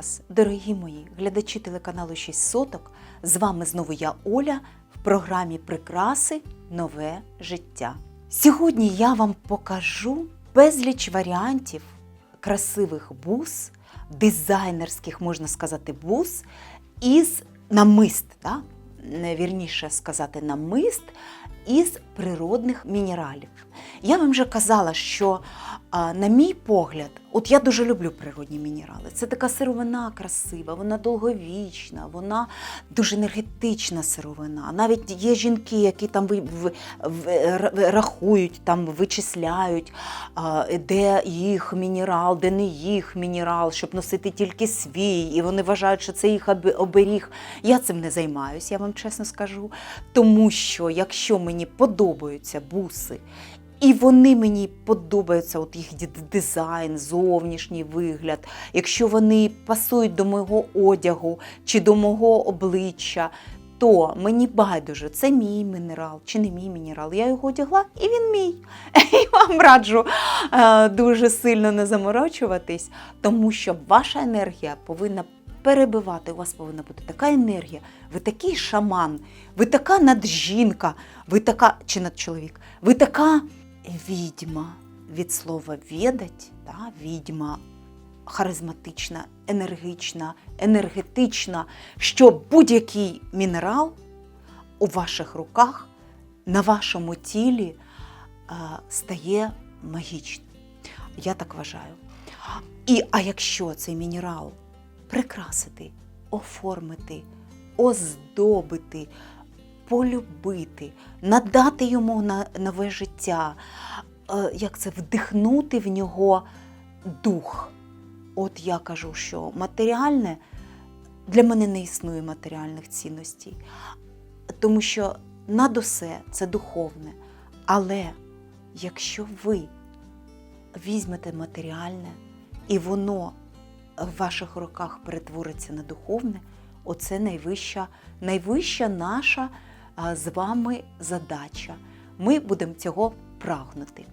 Вас, дорогі мої глядачі телеканалу 6 соток. З вами знову я Оля в програмі Прикраси Нове життя. Сьогодні я вам покажу безліч варіантів красивих бус, дизайнерських, можна сказати, бус із намист, да? Вірніше сказати, намист із природних мінералів. Я вам вже казала, що, на мій погляд, от я дуже люблю природні мінерали. Це така сировина красива, вона довговічна, вона дуже енергетична сировина. Навіть є жінки, які там в- в- р- рахують, там вичисляють, де їх мінерал, де не їх мінерал, щоб носити тільки свій, і вони вважають, що це їх оберіг. Я цим не займаюся, я вам чесно скажу. Тому що якщо мені подобаються буси, і вони мені подобаються, от їх дизайн, зовнішній вигляд, якщо вони пасують до мого одягу чи до мого обличчя, то мені байдуже, це мій мінерал чи не мій мінерал. Я його одягла, і він мій. І вам раджу е, дуже сильно не заморочуватись, тому що ваша енергія повинна перебивати. У вас повинна бути така енергія. Ви такий шаман, ви така наджінка, ви така чи надчоловік, ви така відьма від слова відать, та, відьма харизматична, енергічна, енергетична, що будь-який мінерал у ваших руках, на вашому тілі е, стає магічним. Я так вважаю. І а якщо цей мінерал прикрасити, оформити, оздобити, полюбити, надати йому нове життя, е, як це вдихнути в нього дух. От я кажу, що матеріальне для мене не існує матеріальних цінностей, тому що над усе це духовне. Але якщо ви візьмете матеріальне і воно в ваших руках перетвориться на духовне, оце найвища, найвища наша з вами задача. Ми будемо цього прагнути.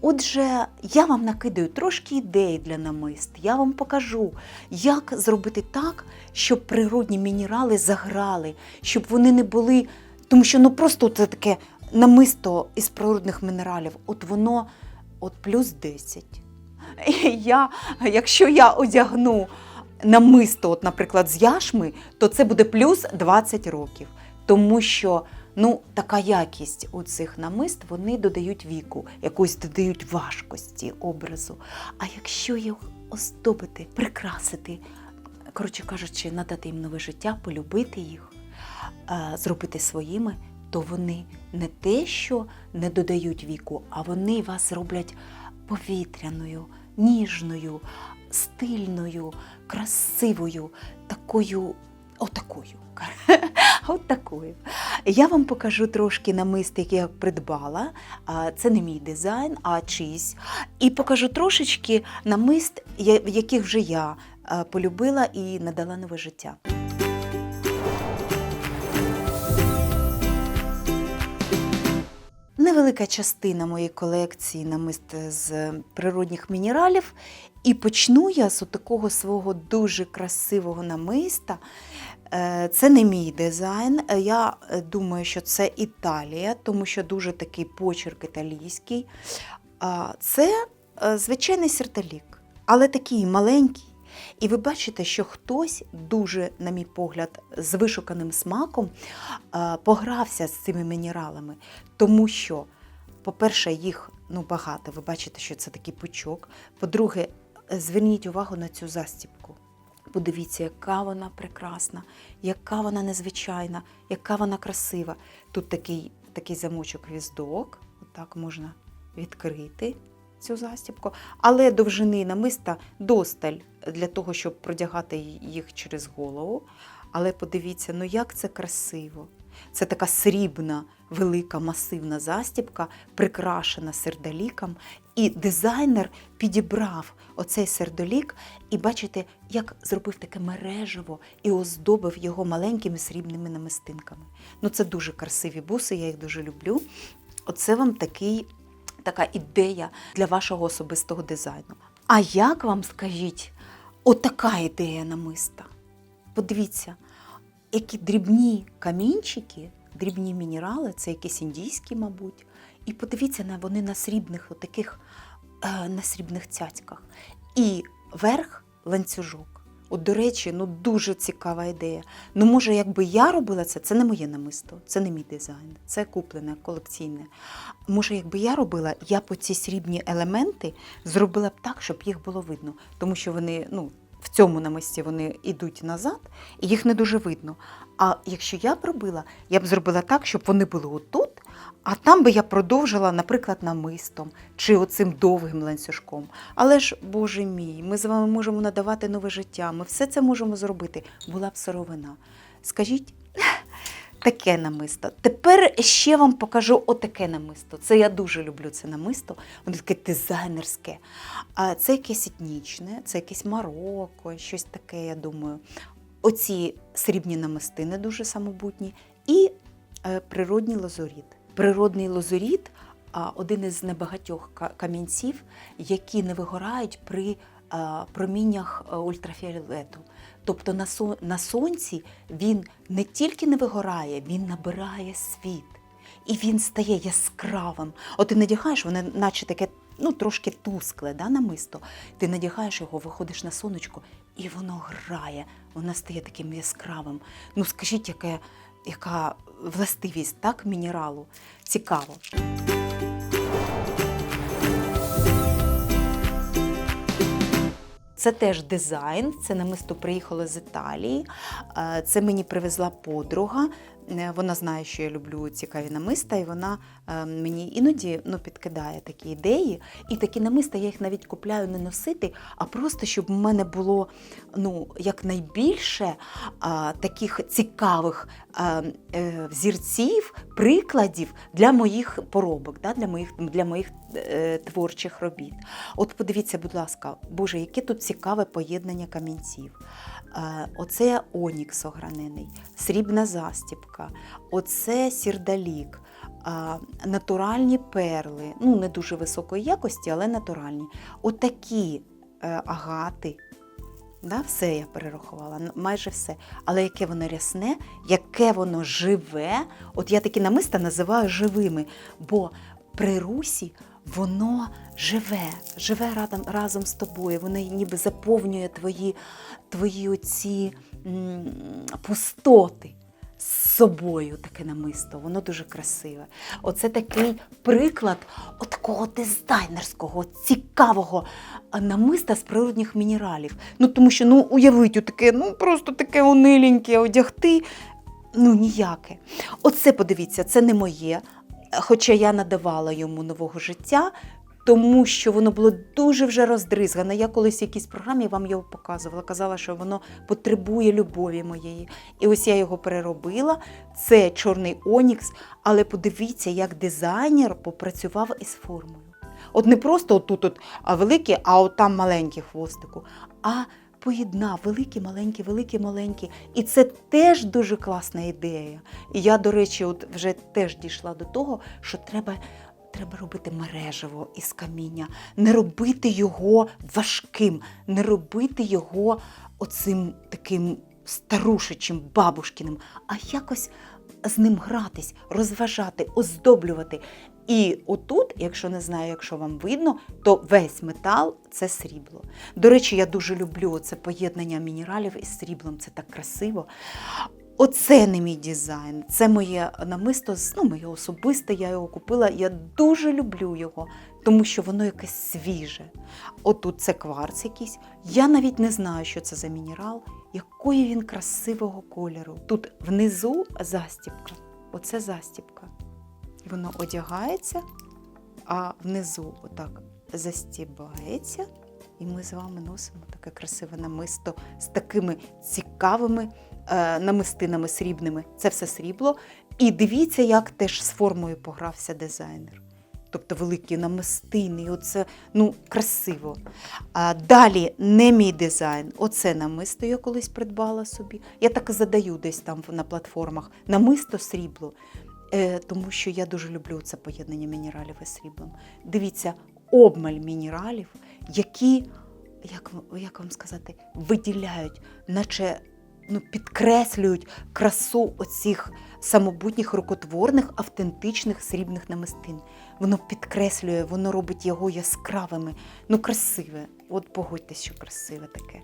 Отже, я вам накидаю трошки ідей для намист. Я вам покажу, як зробити так, щоб природні мінерали заграли, щоб вони не були. Тому що ну просто це таке намисто із природних мінералів, от воно от плюс 10. Я, якщо я одягну намисто, от, наприклад, з яшми, то це буде плюс 20 років. Тому що ну, така якість у цих намист вони додають віку, якось додають важкості образу. А якщо їх оздобити, прикрасити, коротше кажучи, надати їм нове життя, полюбити їх, е, зробити своїми, то вони не те, що не додають віку, а вони вас роблять повітряною, ніжною, стильною, красивою, такою, отакою. От такою. Я вам покажу трошки намист, який я придбала. Це не мій дизайн, а чийсь. І покажу трошечки намист, яких вже я полюбила і надала нове життя. Невелика частина моєї колекції намист з природних мінералів. І почну я з такого свого дуже красивого намиста. Е, Це не мій дизайн. Е, Я е, думаю, що це Італія, тому що дуже такий почерк італійський. Це е, звичайний серталік, але такий маленький. І ви бачите, що хтось дуже, на мій погляд, з вишуканим смаком е, погрався з цими мінералами, тому що, по-перше, їх ну, багато. Ви бачите, що це такий пучок. По-друге, зверніть увагу на цю застібку. Подивіться, яка вона прекрасна, яка вона незвичайна, яка вона красива. Тут такий, такий замочок віздок, отак можна відкрити цю застібку, але довжини намиста досталь для того, щоб продягати їх через голову. Але подивіться, ну як це красиво. Це така срібна, велика, масивна застібка, прикрашена сердоліком. І дизайнер підібрав оцей сердолік, і бачите, як зробив таке мережево і оздобив його маленькими срібними намистинками. Ну, це дуже красиві буси, я їх дуже люблю. Оце вам такий, така ідея для вашого особистого дизайну. А як вам скажіть, Отака ідея намиста. Подивіться, які дрібні камінчики, дрібні мінерали, це якісь індійські, мабуть. І подивіться на вони на срібних, отаких, е, на срібних цяцьках. І верх ланцюжок. От, до речі, ну дуже цікава ідея. Ну, може, якби я робила це, це не моє намисто, це не мій дизайн, це куплене, колекційне. Може, якби я робила, я б ці срібні елементи зробила б так, щоб їх було видно, тому що вони, ну, в цьому намисті вони йдуть назад, і їх не дуже видно. А якщо я б робила, я б зробила так, щоб вони були отут, а там би я продовжила, наприклад, намистом чи оцим довгим ланцюжком. Але ж, Боже мій, ми з вами можемо надавати нове життя. Ми все це можемо зробити. Була б сировина. Скажіть, таке намисто. Тепер ще вам покажу отаке намисто. Це я дуже люблю це намисто. Воно таке дизайнерське. А це якесь етнічне, це якесь Марокко, щось таке, я думаю. Оці срібні намистини дуже самобутні і е, природній лазуріт. Природний лазуріт один із небагатьох камінців, які не вигорають при проміннях е, ультрафіолету. Тобто на сонці він не тільки не вигорає, він набирає світ. І він стає яскравим. От ти надягаєш, воно наче таке ну, трошки тускле, да, намисто. Ти надягаєш його, виходиш на сонечко, і воно грає, воно стає таким яскравим. Ну, скажіть, яке, яка властивість так, мінералу? Цікаво. Це теж дизайн, це намисто приїхало з Італії. Е, Це мені привезла подруга. Е, Вона знає, що я люблю цікаві намиста, і вона е, мені іноді ну, підкидає такі ідеї. І такі намиста я їх навіть купляю не носити, а просто щоб в мене було ну, якнайбільше а, таких цікавих а, е, взірців, прикладів для моїх поробок, да, для моїх, для моїх е, творчих робіт. От подивіться, будь ласка, Боже, яке тут цікаве поєднання камінців. Е, Оце онікс огранений, срібна застіпка, оце сірдалік, натуральні перли, ну не дуже високої якості, але натуральні. Отакі е, агати. Да, все я перерахувала, майже все. Але яке воно рясне, яке воно живе. От я такі намиста називаю живими, бо при русі воно живе, живе разом, разом з тобою, воно ніби заповнює твої, твої оці м, пустоти з собою таке намисто, воно дуже красиве. Оце такий приклад такого дизайнерського, цікавого намиста з природних мінералів. Ну тому що ну уявіть, таке, ну просто таке ониленьке одягти. Ну, ніяке. Оце подивіться, це не моє, хоча я надавала йому нового життя, тому що воно було дуже вже роздризгане. Я колись в якійсь програмі вам його показувала, казала, що воно потребує любові моєї. І ось я його переробила. Це чорний онікс, але подивіться, як дизайнер попрацював із формою. От не просто отут от, а а от там маленьке хвостику, а поєднав великі, маленькі, великі, маленькі. І це теж дуже класна ідея. І я, до речі, от вже теж дійшла до того, що треба. Треба робити мережево із каміння, не робити його важким, не робити його оцим таким старушечим, бабушкиним, а якось з ним гратись, розважати, оздоблювати. І отут, якщо не знаю, якщо вам видно, то весь метал це срібло. До речі, я дуже люблю це поєднання мінералів із сріблом, це так красиво. Оце не мій дизайн, це моє намисто, ну, моє особисте, я його купила. Я дуже люблю його, тому що воно якесь свіже. Отут це кварц якийсь. Я навіть не знаю, що це за мінерал, якої він красивого кольору. Тут внизу застіпка. Оце застіпка. Воно одягається, а внизу отак застібається. І ми з вами носимо таке красиве намисто з такими цікавими е, намистинами срібними. Це все срібло. І дивіться, як теж з формою погрався дизайнер. Тобто великі намистини, і оце ну, красиво. А далі не мій дизайн. Оце намисто я колись придбала собі. Я так і задаю десь там на платформах. Намисто срібло. Е, тому що я дуже люблю це поєднання мінералів із сріблом. Дивіться, обмаль мінералів, які як, як вам сказати, виділяють, наче ну, підкреслюють красу оцих самобутніх рукотворних, автентичних срібних намистин. Воно підкреслює, воно робить його яскравими. Ну, красиве. От погодьтесь, що красиве таке.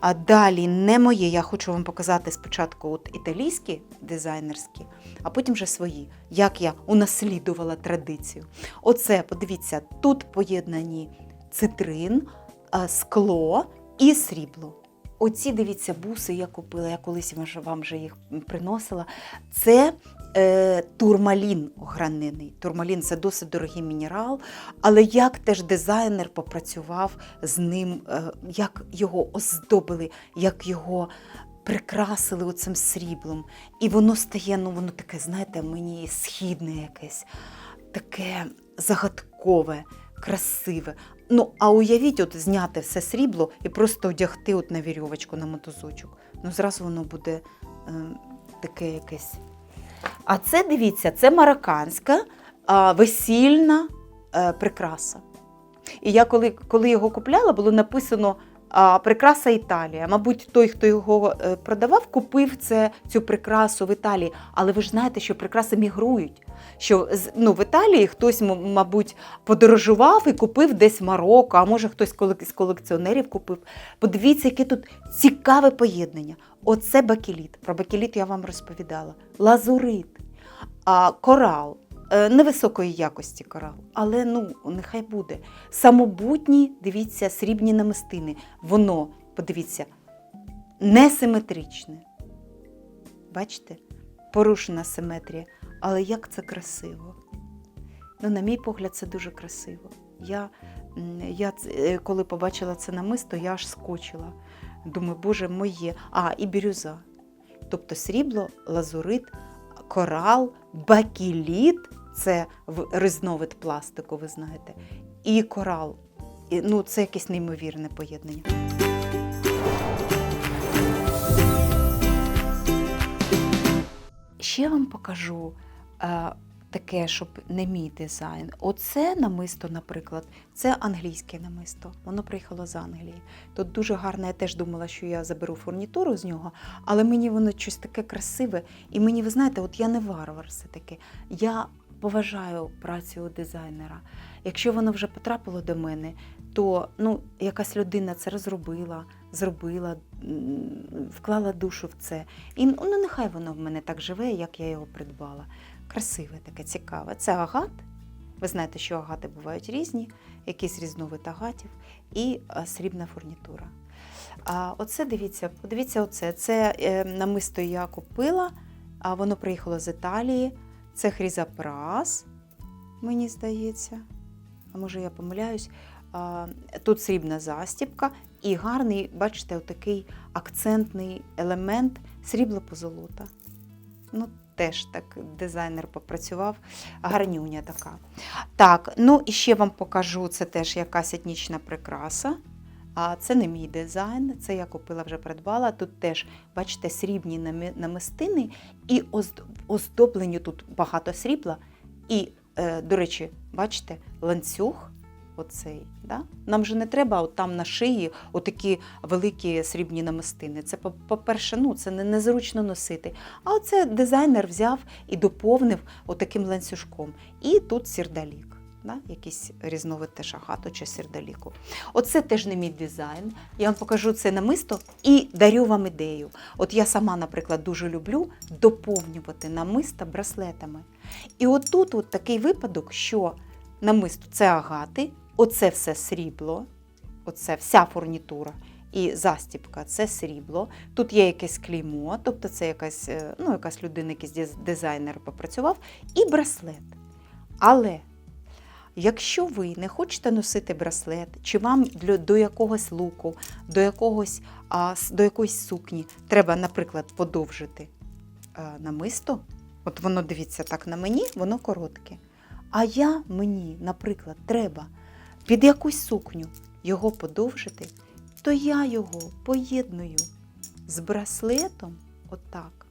А далі не моє. Я хочу вам показати спочатку от італійські дизайнерські, а потім вже свої, як я унаслідувала традицію. Оце, подивіться, тут поєднані цитрин, скло і срібло. Оці, дивіться, буси я купила, я колись вам вже їх приносила. Це е, турмалін огранений. Турмалін це досить дорогий мінерал, але як теж дизайнер попрацював з ним, е, як його оздобили, як його прикрасили оцим сріблом. І воно стає, ну воно таке, знаєте, мені східне якесь, таке загадкове, красиве. Ну, а уявіть, от зняти все срібло і просто одягти от на вірьовочку, на мотузочок. Ну, зразу воно буде е, таке якесь. А це, дивіться, це марокканська весільна е, прикраса. І я коли, коли його купляла, було написано прикраса Італія. Мабуть, той, хто його е, продавав, купив це, цю прикрасу в Італії. Але ви ж знаєте, що прикраси мігрують. Що ну, в Італії хтось, мабуть, подорожував і купив десь Марокко, а може хтось з колекціонерів купив. Подивіться, яке тут цікаве поєднання. Оце бакеліт. Про бакеліт я вам розповідала. Лазурит, а, корал. Е, Невисокої якості корал, але ну нехай буде. Самобутні, дивіться, срібні намистини. Воно, подивіться, несиметричне. Бачите? Порушена симетрія. Але як це красиво. Ну, на мій погляд, це дуже красиво. Я, я е, коли побачила це намисто, я аж скочила. Думаю, боже, моє. А, і бірюза. Тобто срібло, лазурит, корал, бакеліт це різновид пластику, ви знаєте, і корал. Ну, це якесь неймовірне поєднання. Ще вам покажу е, таке, щоб не мій дизайн. Оце намисто, наприклад, це англійське намисто. Воно приїхало з Англії. Тут дуже гарне, я теж думала, що я заберу фурнітуру з нього, але мені воно щось таке красиве. І мені, ви знаєте, от я не варвар все-таки. Я поважаю працю дизайнера. Якщо воно вже потрапило до мене, то ну, якась людина це розробила, зробила, вклала душу в це. І ну, нехай воно в мене так живе, як я його придбала. Красиве таке, цікаве. Це агат. Ви знаєте, що агати бувають різні, якийсь різновид агатів і срібна фурнітура. А оце дивіться, подивіться, оце. Це е, намисто я купила, а воно приїхало з Італії. Це хрізапрас, мені здається. А може я помиляюсь. Тут срібна застібка і гарний, бачите, отакий акцентний елемент срібло позолота. Ну, теж так дизайнер попрацював, гарнюня така. Так, ну і ще вам покажу, це теж якась етнічна прикраса. А це не мій дизайн, це я купила, вже придбала. Тут теж, бачите, срібні намистини і оздоблені тут багато срібла. І, е, до речі, бачите, ланцюг оцей. Да? Нам же не треба от там на шиї отакі великі срібні намистини. Це, по- по-перше, ну, це не, незручно носити. А оце дизайнер взяв і доповнив отаким ланцюжком. І тут сірдалік. Да? Якийсь різновид теж агату чи сірдаліку. Оце теж не мій дизайн. Я вам покажу це намисто і дарю вам ідею. От я сама, наприклад, дуже люблю доповнювати намиста браслетами. І отут от такий випадок, що намисто це агати, оце все срібло, оце вся фурнітура. І застібка це срібло. Тут є якесь клеймо, тобто це якась, е, ну, якась людина, якийсь дизайнер попрацював, і браслет. Але якщо ви не хочете носити браслет, чи вам до якогось луку, до, якогось, до якоїсь сукні треба, наприклад, подовжити а, намисто, от воно дивіться так на мені, воно коротке. А я мені, наприклад, треба під якусь сукню його подовжити, то я його поєдную з браслетом отак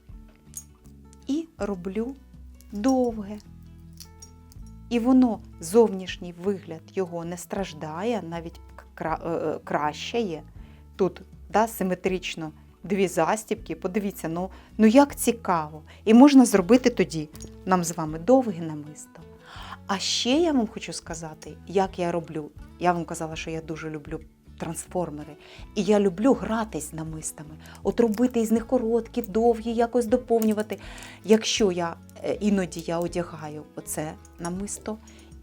і роблю довге. І воно, зовнішній вигляд його не страждає, навіть кра- е, е, краще є. Тут да, симетрично дві застібки. Подивіться, ну, ну як цікаво. І можна зробити тоді нам з вами довге намисто. А ще я вам хочу сказати, як я роблю. Я вам казала, що я дуже люблю трансформери. І я люблю гратись намистами, от робити із них короткі, довгі, якось доповнювати. Якщо я е, іноді я одягаю оце намисто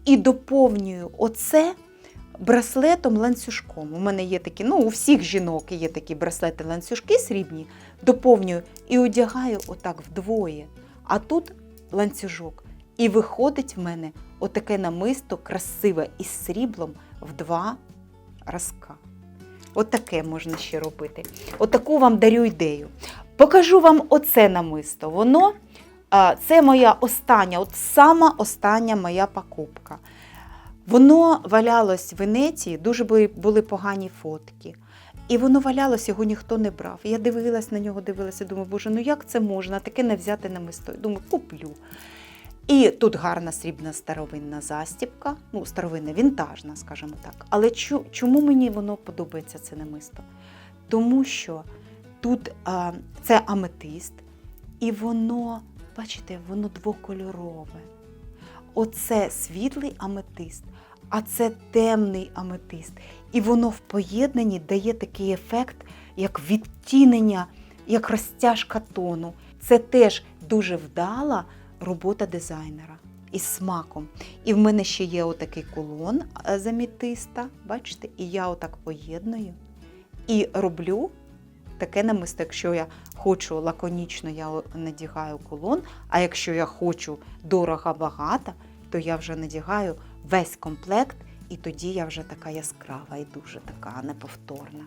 і доповнюю оце браслетом ланцюжком. У мене є такі, ну у всіх жінок є такі браслети ланцюжки срібні, доповнюю і одягаю отак вдвоє. А тут ланцюжок. І виходить в мене отаке намисто красиве із сріблом в два разка. Отаке можна ще робити. Отаку вам дарю ідею. Покажу вам оце намисто. Воно це моя остання, от сама остання моя покупка. Воно валялось в Венеції, дуже були, погані фотки. І воно валялось, його ніхто не брав. Я дивилась на нього, дивилася, думаю, боже, ну як це можна? Таке не взяти намисто. Думаю, куплю. І тут гарна срібна старовинна застібка, ну, старовинна, вінтажна, скажімо так. Але чому мені воно подобається це намисто? Тому що тут а, це аметист, і воно, бачите, воно двокольорове. Оце світлий аметист, а це темний аметист. І воно в поєднанні дає такий ефект, як відтінення, як розтяжка тону. Це теж дуже вдала робота дизайнера із смаком. І в мене ще є отакий кулон е, з аметиста, бачите, і я отак поєдную і роблю таке намисто. Якщо я хочу лаконічно, я надягаю кулон, а якщо я хочу дорого багато, то я вже надягаю весь комплект, і тоді я вже така яскрава і дуже така неповторна.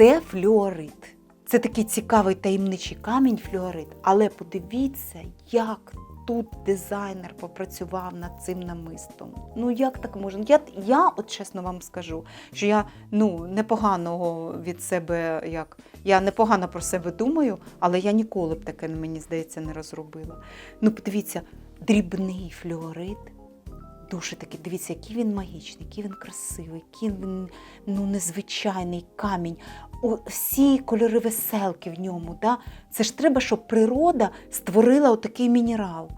Це флюорит. Це такий цікавий таємничий камінь флюорит. Але подивіться, як тут дизайнер попрацював над цим намистом. Ну як так можна? Я, я от чесно вам скажу, що я ну непоганого від себе, як я непогано про себе думаю, але я ніколи б таке, мені здається, не розробила. Ну, подивіться, дрібний флюорит. Дуже такий, дивіться, який він магічний, який він красивий, який він ну, незвичайний камінь. О, всі кольори веселки в ньому. Да? Це ж треба, щоб природа створила отакий мінерал.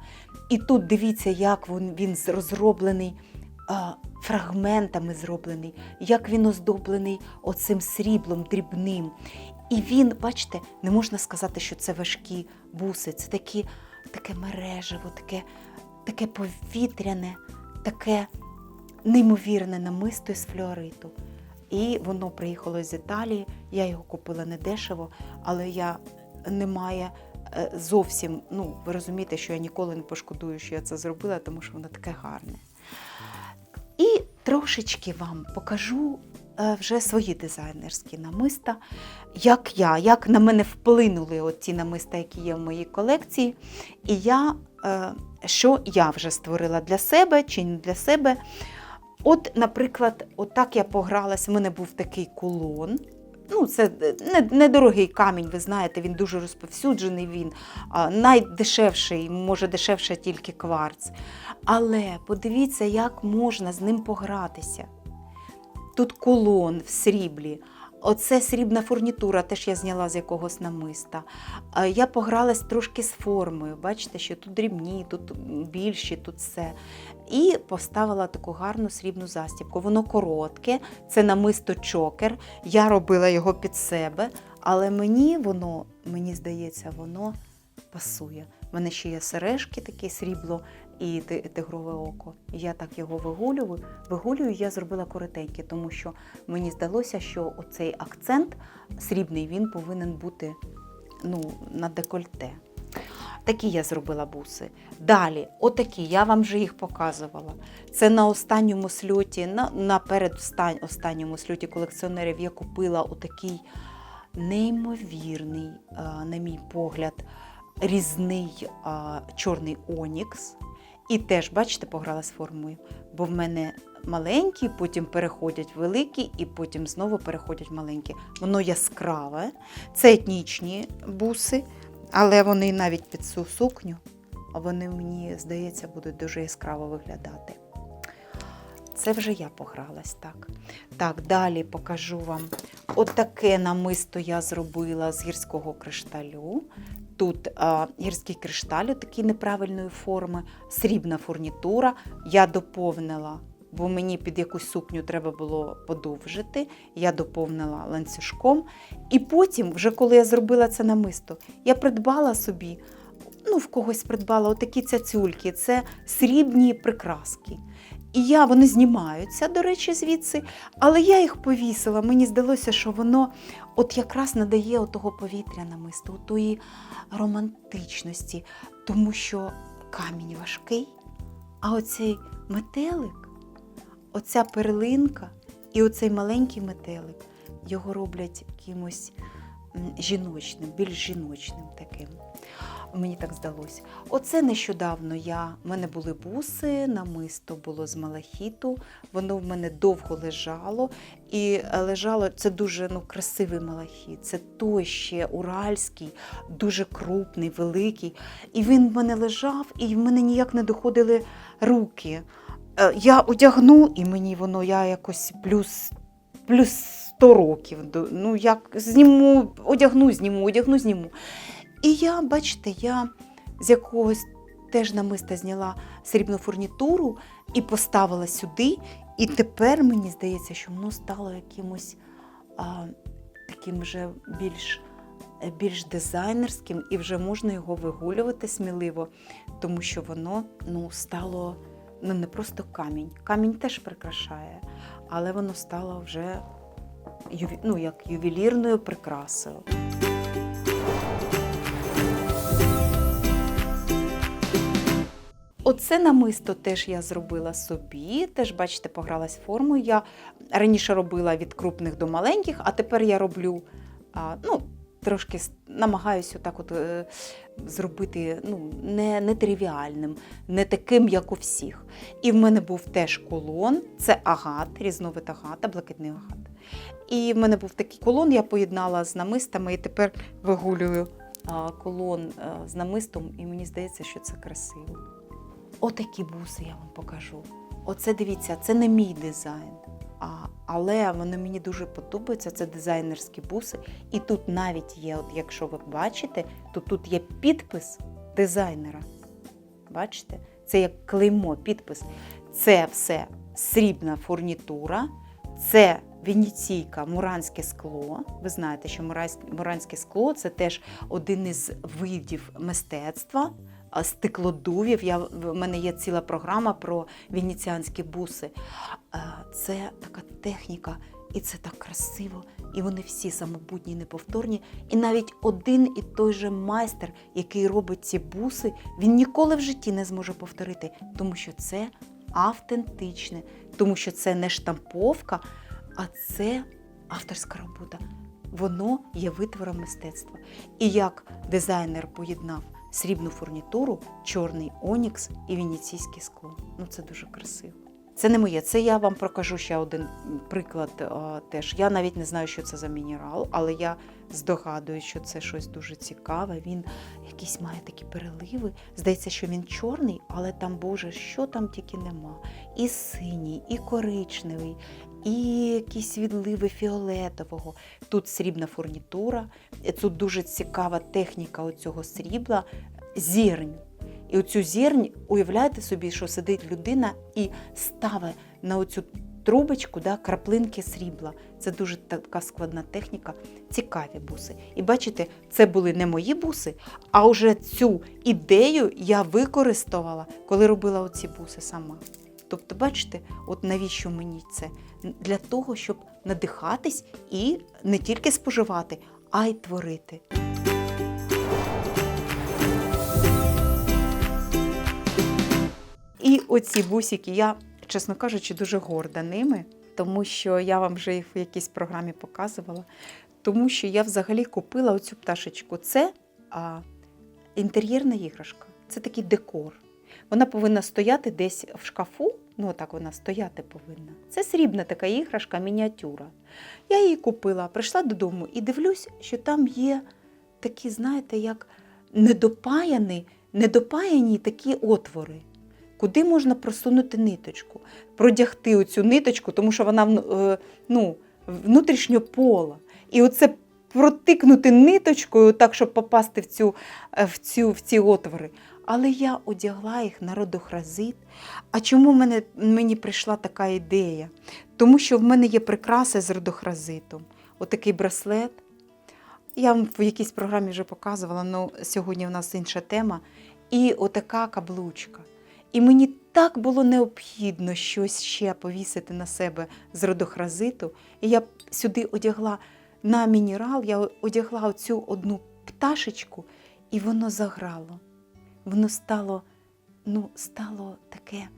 І тут дивіться, як він, він розроблений, фрагментами зроблений, як він оздоблений оцим сріблом дрібним. І він, бачите, не можна сказати, що це важкі буси, це такі, таке мережево, таке, таке повітряне, таке неймовірне намисто з флюориту. І воно приїхало з Італії. Я його купила недешево, але я не має е, зовсім. Ну, ви розумієте, що я ніколи не пошкодую, що я це зробила, тому що воно таке гарне. І трошечки вам покажу вже свої дизайнерські намиста, як я, як на мене вплинули ті намиста, які є в моїй колекції. І я, е, що я вже створила для себе чи не для себе. От, наприклад, отак я погралась, в мене був такий кулон. Ну, це недорогий камінь, ви знаєте, він дуже розповсюджений. Він найдешевший, може дешевше тільки кварц. Але подивіться, як можна з ним погратися. Тут кулон в сріблі. Оце срібна фурнітура, теж я зняла з якогось намиста. Я погралась трошки з формою. Бачите, що тут дрібні, тут більші, тут все. І поставила таку гарну срібну застібку. Воно коротке, це намисто чокер. Я робила його під себе, але мені воно, мені здається, воно пасує. У мене ще є сережки, таке срібло і тигрове око. Я так його вигулюю. Вигулюю, я зробила коротеньке, тому що мені здалося, що оцей акцент срібний він повинен бути ну, на декольте. Такі я зробила буси. Далі, отакі, я вам вже їх показувала. Це на останньому сльоті, на, на передостань- останньому сльоті колекціонерів я купила отакий неймовірний, на мій погляд, різний чорний онікс. І теж, бачите, пограла з формою, бо в мене маленькі, потім переходять великі, і потім знову переходять маленькі. Воно яскраве. Це етнічні буси, але вони навіть під цю сукню вони мені здається будуть дуже яскраво виглядати. Це вже я погралась, так. Так, далі покажу вам. Отаке намисто я зробила з гірського кришталю. Тут гірський кришталь такий неправильної форми, срібна фурнітура. Я доповнила, бо мені під якусь сукню треба було подовжити. Я доповнила ланцюжком. І потім, вже коли я зробила це намисто, я придбала собі, ну, в когось придбала отакі цяцюльки, це срібні прикраски. І я, вони знімаються, до речі, звідси, але я їх повісила. Мені здалося, що воно от якраз надає отого повітря намисту, отої романтичності, тому що камінь важкий, а оцей метелик, оця перлинка і оцей маленький метелик його роблять якимось жіночним, більш жіночним таким. Мені так здалося. Оце нещодавно я. В мене були буси, намисто було з малахіту. Воно в мене довго лежало. І е, лежало це дуже ну, красивий малахіт. Це той ще уральський, дуже крупний, великий. І він в мене лежав, і в мене ніяк не доходили руки. Е, Я одягну, і мені воно я якось плюс, плюс 100 років. Ну, як зніму, одягну, зніму, одягну, зніму. І я, бачите, я з якогось теж намиста зняла срібну фурнітуру і поставила сюди. І тепер мені здається, що воно стало якимось а, таким вже більш, е, більш дизайнерським, і вже можна його вигулювати сміливо, тому що воно ну, стало ну, не просто камінь. Камінь теж прикрашає, але воно стало вже ну, як ювелірною прикрасою. Оце намисто теж я зробила собі. Теж, бачите, погралась формою. Я раніше робила від крупних до маленьких, а тепер я роблю ну, трошки намагаюся так от, е, зробити ну, не, не тривіальним, не таким, як у всіх. І в мене був теж колон, це агат, різновид агата, блакитний агат. І в мене був такий колон, я поєднала з намистами і тепер вигулюю колон е, з намистом, і мені здається, що це красиво. Отакі буси я вам покажу. Оце дивіться, це не мій дизайн. А, але вони мені дуже подобаються. Це дизайнерські буси. І тут навіть є, от якщо ви бачите, то тут є підпис дизайнера. Бачите? Це як клеймо, підпис. Це все срібна фурнітура, це венеційка, муранське скло. Ви знаєте, що муранське- скло це теж один із видів мистецтва. А, Стеклодувів. Я, в мене є ціла програма про венеціанські буси. Е, Це така техніка, і це так красиво. І вони всі самобутні, неповторні. І навіть один і той же майстер, який робить ці буси, він ніколи в житті не зможе повторити, тому що це автентичне, тому що це не штамповка, а це авторська робота. Воно є витвором мистецтва. І як дизайнер поєднав срібну фурнітуру, чорний онікс і венеційське скло. Ну це дуже красиво. Це не моє, це я вам покажу ще один приклад а, теж. Я навіть не знаю, що це за мінерал, але я здогадуюсь, що це щось дуже цікаве. Він якісь має такі переливи. Здається, що він чорний, але там, Боже, що там тільки нема. І синій, і коричневий, і якісь відливи фіолетового. Тут срібна фурнітура, тут дуже цікава техніка оцього срібла, зірнь. І оцю зірнь, уявляєте собі, що сидить людина і ставить на оцю трубочку да, краплинки срібла. Це дуже така складна техніка, цікаві буси. І бачите, це були не мої буси, а вже цю ідею я використовувала, коли робила оці буси сама. Тобто, бачите, от навіщо мені це? Для того, щоб надихатись і не тільки споживати, а й творити. І оці бусики, я, чесно кажучи, дуже горда ними, тому що я вам вже їх в якійсь програмі показувала. Тому що я взагалі купила оцю пташечку. Це а, інтер'єрна іграшка, це такий декор. Вона повинна стояти десь в шкафу. Ну, так вона стояти повинна. Це срібна така іграшка, мініатюра. Я її купила, прийшла додому і дивлюсь, що там є такі, знаєте, як недопаяний недопаяні такі отвори, куди можна просунути ниточку, продягти оцю ниточку, тому що вона е, ну, внутрішньо пола. І оце протикнути ниточкою, так, щоб попасти в, цю, е, в, цю, в ці отвори. Але я одягла їх на родохразит. А чому мене, мені прийшла така ідея? Тому що в мене є прикраси з родохразитом. Отакий браслет. Я вам в якійсь програмі вже показувала, але сьогодні в нас інша тема. І отака каблучка. І мені так було необхідно щось ще повісити на себе з родохразиту. І я сюди одягла на мінерал, я одягла оцю одну пташечку, і воно заграло. Воно стало, ну, стало таке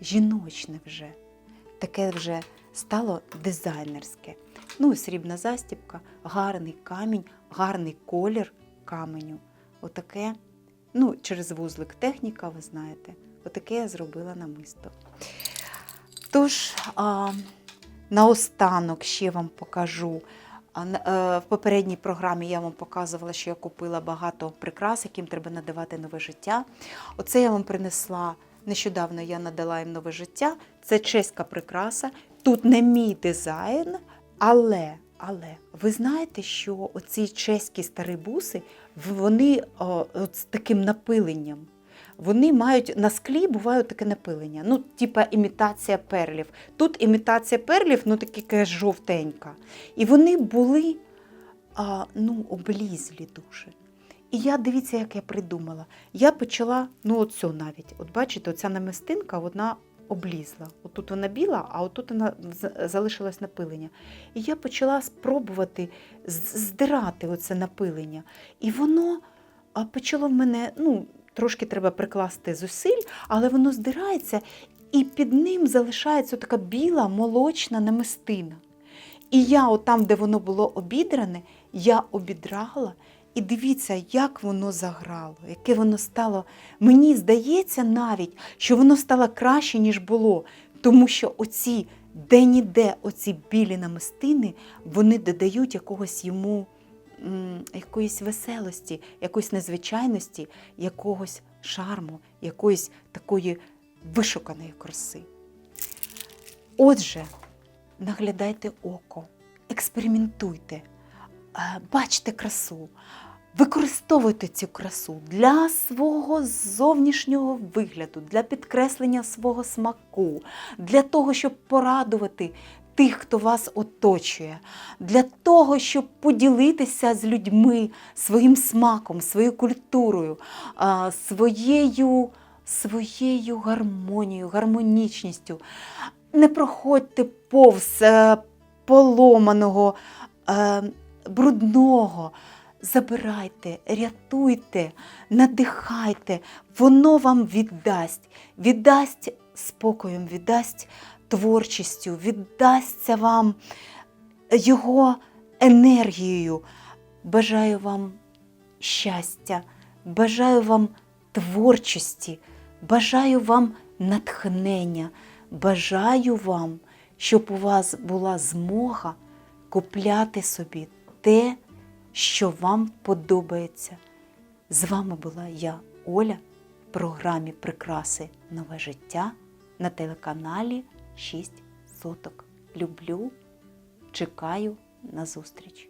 жіночне вже, таке вже стало дизайнерське. Ну, срібна застібка, гарний камінь, гарний колір каменю. Отаке, ну, через вузлик техніка, ви знаєте, отаке я зробила намисто. Тож, а, наостанок ще вам покажу. Е, В попередній програмі я вам показувала, що я купила багато прикрас, яким треба надавати нове життя. Оце я вам принесла нещодавно. Я надала їм нове життя. Це чеська прикраса. Тут не мій дизайн, але, але ви знаєте, що оці чеські старі буси, вони о, з таким напиленням. Вони мають на склі буває таке напилення. Ну, типа імітація перлів. Тут імітація перлів, ну таке жовтенька. І вони були а, ну, облізлі дуже. І я дивіться, як я придумала. Я почала, ну оцю навіть, от бачите, оця намистинка, вона облізла. Отут вона біла, а отут вона з- залишилось напилення. І я почала спробувати здирати оце напилення. І воно почало в мене, ну, трошки треба прикласти зусиль, але воно здирається, і під ним залишається така біла молочна намистина. І я, отам, де воно було обідране, я обідрала. І дивіться, як воно заграло, яке воно стало. Мені здається навіть, що воно стало краще, ніж було. Тому що оці де-ніде, оці білі намистини, вони додають якогось йому якоїсь веселості, якоїсь незвичайності, якогось шарму, якоїсь такої вишуканої краси. Отже, наглядайте око, експериментуйте, е, бачте красу, використовуйте цю красу для свого зовнішнього вигляду, для підкреслення свого смаку, для того, щоб порадувати тих, хто вас оточує, для того, щоб поділитися з людьми своїм смаком, своєю культурою, своєю, своєю гармонією, гармонічністю. Не проходьте повз е, поломаного, е, брудного. Забирайте, рятуйте, надихайте, воно вам віддасть, віддасть спокоєм, віддасть творчістю, віддасться вам його енергією. Бажаю вам щастя, бажаю вам творчості, бажаю вам натхнення, бажаю вам, щоб у вас була змога купляти собі те, що вам подобається. З вами була я, Оля, в програмі Прикраси Нове життя на телеканалі 6 суток. Люблю, чекаю на зустріч.